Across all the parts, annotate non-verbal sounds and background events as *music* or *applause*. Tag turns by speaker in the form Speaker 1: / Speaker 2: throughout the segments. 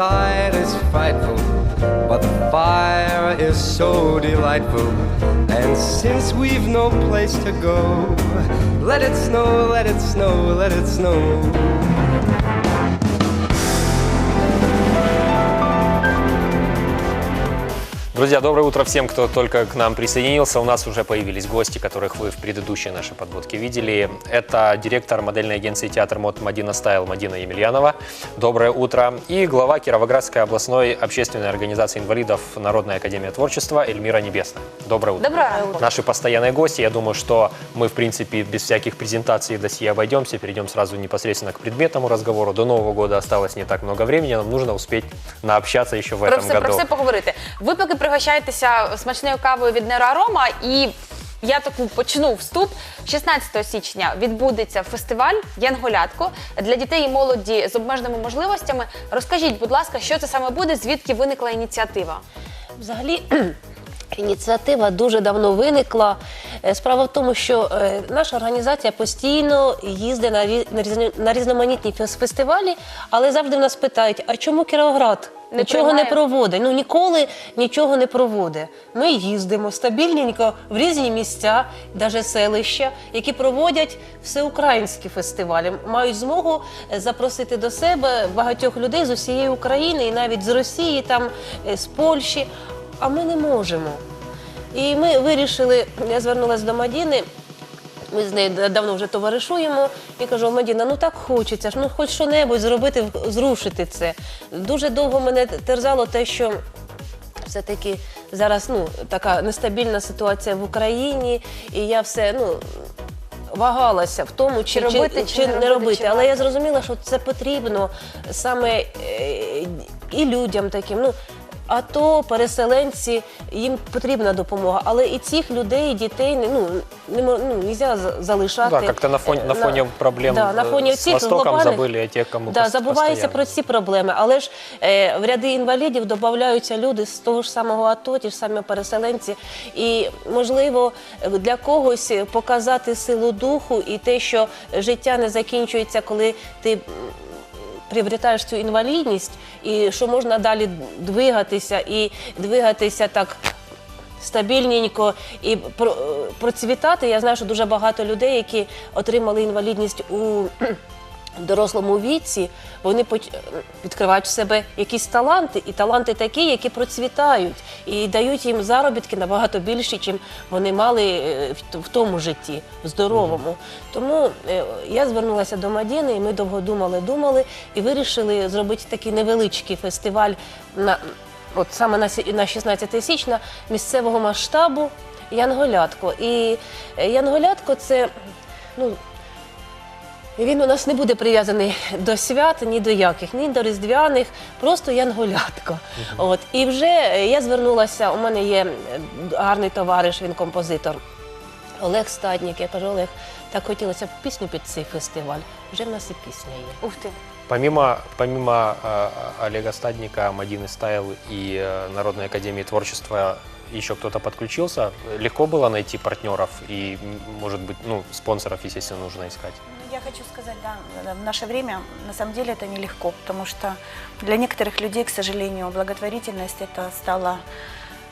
Speaker 1: outside is frightful, but the fire is so delightful. And since we've no place to go, let it snow, let it snow, let it snow.
Speaker 2: Друзья, доброе утро всем, кто только к нам присоединился. У нас уже появились гости, которых вы в предыдущей нашей подводке видели. Это директор модельной агенции «Театр мод Мадина Стайл» Мадина Емельянова. Доброе утро. И глава Кировоградской областной общественной организации инвалидов Народная академия творчества Эльмира Небесная. Доброе утро.
Speaker 3: Доброе утро.
Speaker 2: Наши постоянные гости, я думаю, что мы, в принципе, без всяких презентаций и досье обойдемся, перейдем сразу непосредственно к предметному разговору. До Нового года осталось не так много времени, нам нужно успеть наобщаться еще в
Speaker 3: Про
Speaker 2: этом
Speaker 3: все,
Speaker 2: году.
Speaker 3: про все поговорити. Ви поки пригощаєтеся смачною кавою від Нероарома. І. Я таку почну вступ. 16 січня відбудеться фестиваль Янголятко для дітей і молоді з обмеженими можливостями. Розкажіть, будь ласка, що це саме буде, звідки виникла ініціатива?
Speaker 4: Взагалі. Ініціатива дуже давно виникла. Е, Справа в тому, що е, наша організація постійно їздить на рі- на на різноманітні фес- фестивалі, але завжди в нас питають: а чому Кіровоград
Speaker 3: Не
Speaker 4: нічого
Speaker 3: приймає?
Speaker 4: не проводить? Ну ніколи нічого не проводить. Ми їздимо стабільненько в різні місця, навіть селища, які проводять всеукраїнські фестивалі, мають змогу е, запросити до себе багатьох людей з усієї України і навіть з Росії, там з Польщі. А ми не можемо. І ми вирішили, я звернулася до Мадіни. Ми з нею давно вже товаришуємо і кажу, Мадіна, ну так хочеться ну хоч що-небудь зробити, зрушити це. Дуже довго мене терзало те, що все-таки зараз ну, така нестабільна ситуація в Україні, і я все ну, вагалася в тому, чи,
Speaker 3: робити, чи не робити, чи
Speaker 4: Але я зрозуміла, що це потрібно саме е, і людям таким. Ну, АТО, переселенці, їм потрібна допомога, але і цих людей, дітей ну, не ну, за- залишати.
Speaker 2: Да, как-то на фоне, на
Speaker 4: Е,
Speaker 2: фоне проблем
Speaker 4: да, на
Speaker 2: э,
Speaker 4: фоні
Speaker 2: с
Speaker 4: цих
Speaker 2: Востоком
Speaker 4: глобальних-
Speaker 2: забыли о тех, кому
Speaker 4: Да, забувається про ці проблеми, але ж е, в ряди інвалідів додаються люди з того ж самого АТО, ті ж самі переселенці. І можливо для когось показати силу духу і те, що життя не закінчується, коли ти. Приобретаєш цю інвалідність, і що можна далі двигатися і двигатися так стабільненько і е, процвітати. Я знаю, що дуже багато людей, які отримали інвалідність у дорослому віці, вони відкривають в себе якісь таланти, і таланти такі, які процвітають і дають їм заробітки набагато більші, ніж вони мали е, в тому житті, в здоровому. Тому е, я звернулася до Мадіни, і ми довго думали, думали і вирішили зробити такий невеличкий фестиваль на от саме на 16 січня місцевого масштабу Янголятко. І е, Янголятко це ну. Він у нас не буде прив'язаний до свят, ні до яких, ні до різдвяних, просто янголятко. От і вже е, я звернулася. У мене є е, гарний товариш, він композитор Олег Стаднік. Я кажу, Олег, так хотілося б пісню під цей фестиваль. Вже в нас і пісня є.
Speaker 3: Ух ти.
Speaker 2: Помимо, помимо э, Олега Стадника, Мадины Стайл и э, Народной академии творчества, еще кто-то подключился? Легко было найти партнеров и, может быть, ну, спонсоров, естественно, нужно искать?
Speaker 5: Я хочу сказать, да, в наше время на самом деле это нелегко, потому что для некоторых людей, к сожалению, благотворительность это стало,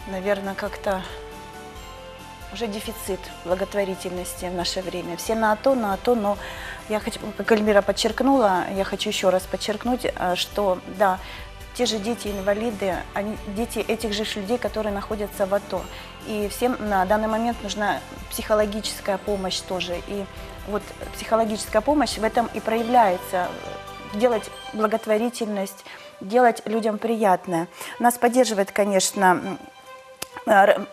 Speaker 5: наверное, как-то уже дефицит благотворительности в наше время. Все на АТО, на АТО, но я хочу, как Эльмира подчеркнула, я хочу еще раз подчеркнуть, э, что да, те же дети-инвалиды, дети этих же людей, которые находятся в АТО. И всем на данный момент нужна психологическая помощь тоже. И вот психологическая помощь в этом и проявляется. Делать благотворительность, делать людям приятное. Нас поддерживает, конечно, э,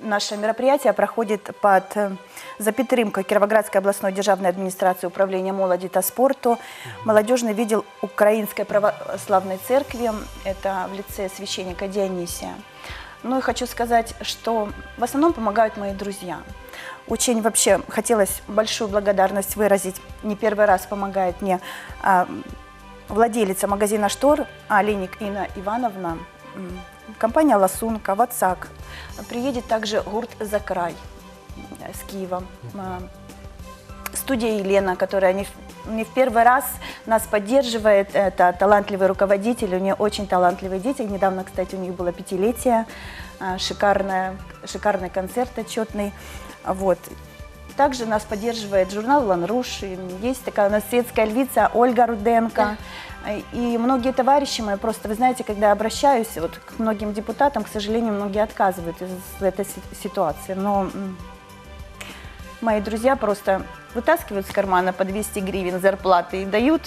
Speaker 5: наше мероприятие проходит под э, за підтримкою Кіровоградської обласної державної адміністрації управління молоді та спорту, молодежный відділ Української православної церкви, это в лице священника Дионисия. Ну и хочу сказать, что в основном помогают мои друзья. Очень вообще хотелось большую благодарность выразить. Не первый раз помогает мне а, владелица магазина «Штор» Олейник Инна Ивановна, м, компания «Ласунка», «Ватсак». Приедет также гурт «За край» с Киева. Студия «Елена», которая они не в первый раз нас поддерживает. Это талантливый руководитель, у нее очень талантливые дети. Недавно, кстати, у них было пятилетие, а, шикарная, шикарный концерт отчетный. Вот. Также нас поддерживает журнал «Ланруш», есть такая у нас светская львица Ольга Руденко. И многие товарищи мои, просто, вы знаете, когда я обращаюсь вот, к многим депутатам, к сожалению, многие отказывают из этой си- ситуации. Но м, мои друзья просто вытаскивают с кармана по 200 гривен зарплаты и дают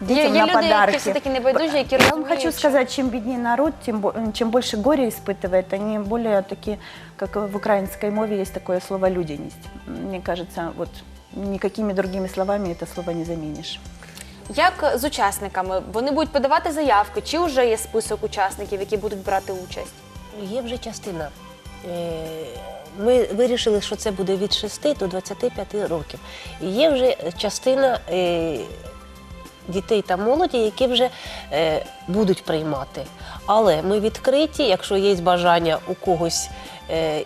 Speaker 3: Є,
Speaker 5: детям
Speaker 3: є
Speaker 5: на
Speaker 3: люди, які
Speaker 5: подарки.
Speaker 3: все-таки небайдужі, які
Speaker 5: Я вам
Speaker 3: розуміють,
Speaker 5: хочу
Speaker 3: що-
Speaker 5: сказать, чем беднее народ, тем, бо- чем больше горя испытывает, они более такие, как в украинской мове есть такое слово «людяность». Мне кажется, вот никакими другими словами это слово не заменишь.
Speaker 3: Як з учасниками? Вони будуть подавати заявки, чи вже є список учасників, які будуть брати участь?
Speaker 4: Є вже частина. Е, Ми вирішили, що це буде від 6 до 25 років. Є вже частина е, дітей та молоді, які вже е, будуть приймати. Але ми відкриті, якщо є бажання у когось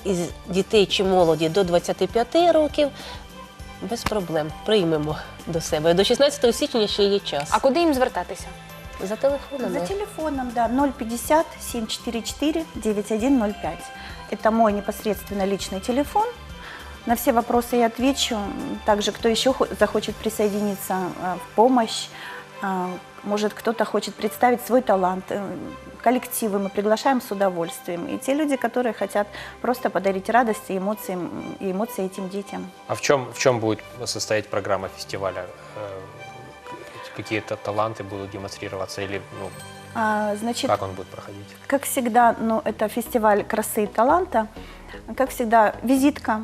Speaker 4: із дітей чи молоді до 25 років, без проблем приймемо до себе. До 16 січня ще є час.
Speaker 3: А куди їм звертатися?
Speaker 4: За телефонами.
Speaker 5: За телефоном, да, 050 744 9105. Это мой непосредственно личный телефон. На все вопросы я отвечу. Также, кто еще хо- захочет присоединиться а, в помощь, а, может, кто-то хочет представить свой талант. э, Коллективы мы приглашаем с удовольствием. И те люди, которые хотят просто подарить радость и эмоции, и эмоции этим детям.
Speaker 2: А в чем, в чем будет состоять программа фестиваля? Э, Какие-то таланты будут демонстрироваться или ну,
Speaker 5: А, Значит,
Speaker 2: как он будет проходить?
Speaker 5: Как всегда, ну, это фестиваль красы и таланта. Как всегда, визитка.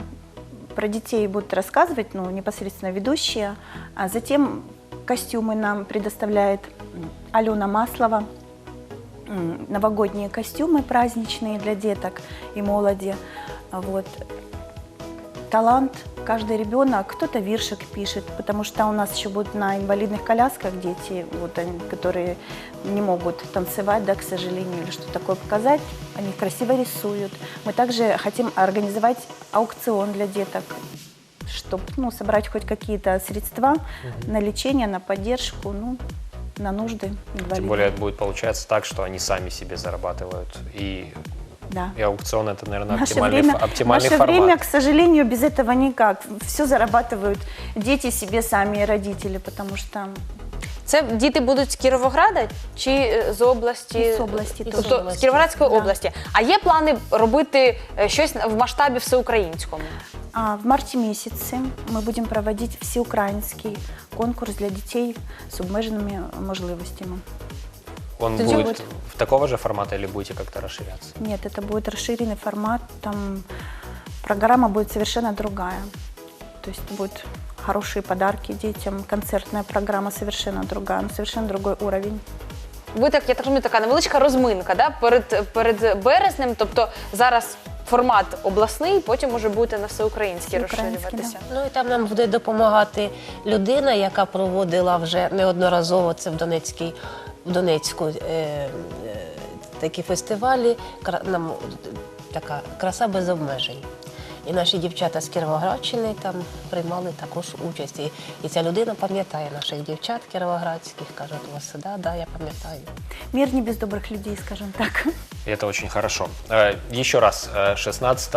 Speaker 5: Про детей будут рассказывать ну, непосредственно ведущие. А затем костюмы нам предоставляет Алена Маслова. Новогодние костюмы праздничные для деток и молоди. Вот. Талант. Каждый ребенок, кто-то виршик пишет, потому что у нас еще будут на инвалидных колясках дети, вот они, которые не могут танцевать, да, к сожалению, или что такое показать. Они красиво рисуют. Мы также хотим организовать аукцион для деток, чтобы ну, собрать хоть какие-то средства на лечение, на поддержку, ну, на нужды инвалидов.
Speaker 2: Тем более это будет получаться так, что они сами себе зарабатывают. И,
Speaker 5: да.
Speaker 2: и аукцион это, наверное,
Speaker 5: В наше
Speaker 2: оптимальный,
Speaker 5: время,
Speaker 2: ф- оптимальный
Speaker 5: в наше
Speaker 2: формат.
Speaker 5: время, к сожалению, без этого никак. Все зарабатывают дети себе сами и родители, потому что
Speaker 3: Це діти будуть з Кіровограда чи е, з області?
Speaker 5: І з області теж.
Speaker 3: Тобто з
Speaker 4: області.
Speaker 3: Кіровоградської
Speaker 5: Да.
Speaker 3: області. А є плани робити е, щось в масштабі всеукраїнському?
Speaker 5: а, в марте месяце мы будем проводить всеукраинский конкурс для детей с обмеженными можливостями.
Speaker 2: Он
Speaker 3: Тоді
Speaker 2: будет
Speaker 3: от-
Speaker 2: в такого же формата или будете как-то расширяться?
Speaker 5: Нет, это будет расширенный формат, там программа будет совершенно другая. То есть будут хорошие подарки детям, концертная программа совершенно другая, ну, совершенно другой уровень.
Speaker 3: Ви так, я так розумію, така невеличка розминка да? перед, перед березнем. Тобто зараз формат обласний, потім може бути на всеукраїнський
Speaker 5: Всеукраїнський,
Speaker 3: розширюватися.
Speaker 4: Ну і там нам буде допомагати людина, яка проводила вже неодноразово це в Донецькій в Донецьку е, е, такі фестивалі. Кра- Нам така краса без обмежень. І наші дівчата з Кіровоградщини там приймали також участь. І, і ця людина пам'ятає наших дівчат кіровоградських, каже, у вас да, да, я пам'ятаю.
Speaker 5: Мир не без добрых людей, скажем так.
Speaker 2: И это очень хорошо. Э, Еще раз, э, 16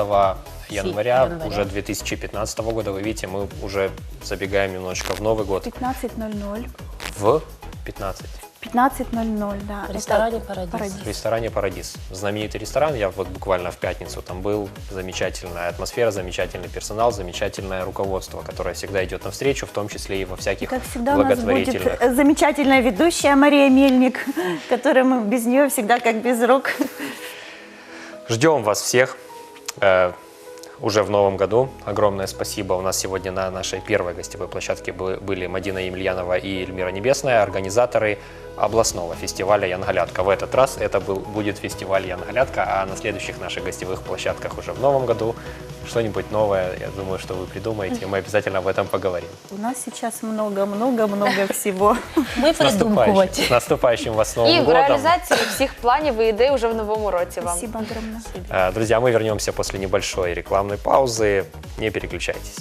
Speaker 2: января,
Speaker 4: января.
Speaker 2: уже 2015 года, вы видите, мы уже забегаем немножечко в Новый год.
Speaker 5: 15.00.
Speaker 2: В 15.
Speaker 5: 15.00, да.
Speaker 4: В ресторане «Парадис».
Speaker 2: В ресторане «Парадис». Знаменитый ресторан, я вот буквально в пятницу там был. Замечательная атмосфера, замечательный персонал, замечательное руководство, которое всегда идет навстречу, в том числе и во всяких
Speaker 5: Как всегда у нас будет э, замечательная ведущая Мария Мельник, *laughs* которая мы без нее всегда как без рук.
Speaker 2: Ждем вас всех э, уже в новом году. Огромное спасибо. У нас сегодня на нашей первой гостевой площадке бы- были Мадина Емельянова и Эльмира Небесная, организаторы областного фестиваля «Янголятка». В этот раз это был, будет фестиваль «Янголятка», а на следующих наших гостевых площадках уже в новом году что-нибудь новое, я думаю, что вы придумаете, и мы обязательно об этом поговорим.
Speaker 5: У нас сейчас много-много-много всего.
Speaker 4: Ми
Speaker 2: С наступающим,
Speaker 4: придумкувати.
Speaker 2: с наступающим вас Новым
Speaker 3: І в
Speaker 2: годом.
Speaker 3: реалізації всіх планів і ідей уже в новому році вам.
Speaker 5: Спасибо огромное.
Speaker 2: Э, Друзья, мы вернемся после небольшой рекламной паузы. Не переключайтесь.